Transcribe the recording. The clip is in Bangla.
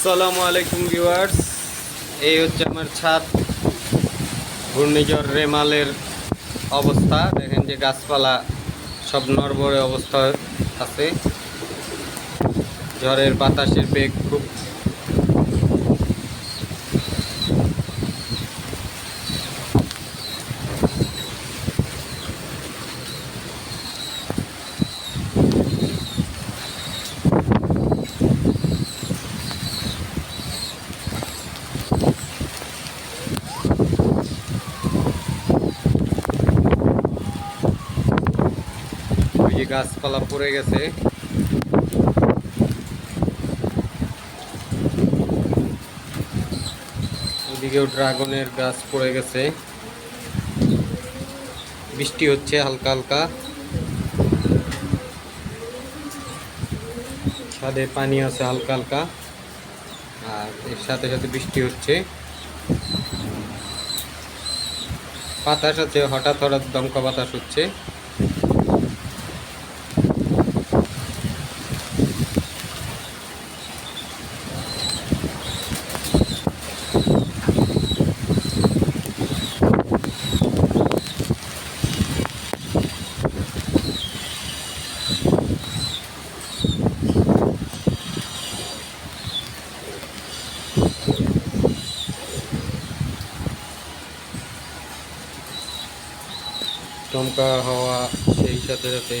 আসসালামু আলাইকুম ভিউয়ার্স। এই হচ্ছে আমার ছাদ, ঘূর্ণিঝড় রেমালের অবস্থা। দেখেন যে গাছপালা সব নরবরে অবস্থা আছে। ঝড়ের বাতাসের বেগ খুব ওই গাছপালা পড়ে গেছে। ওদিকেও ড্রাগনের গাছ পড়ে গেছে। বৃষ্টি হচ্ছে হালকা হালকা। ছাদে পানি আছে হালকা হালকা। আর এর সাথে সাথে বৃষ্টি হচ্ছে। বাতাস সাথে হঠাৎ হঠাৎ দমকা বাতাস হচ্ছে। দমকা হাওয়া সেই সাথে সাথে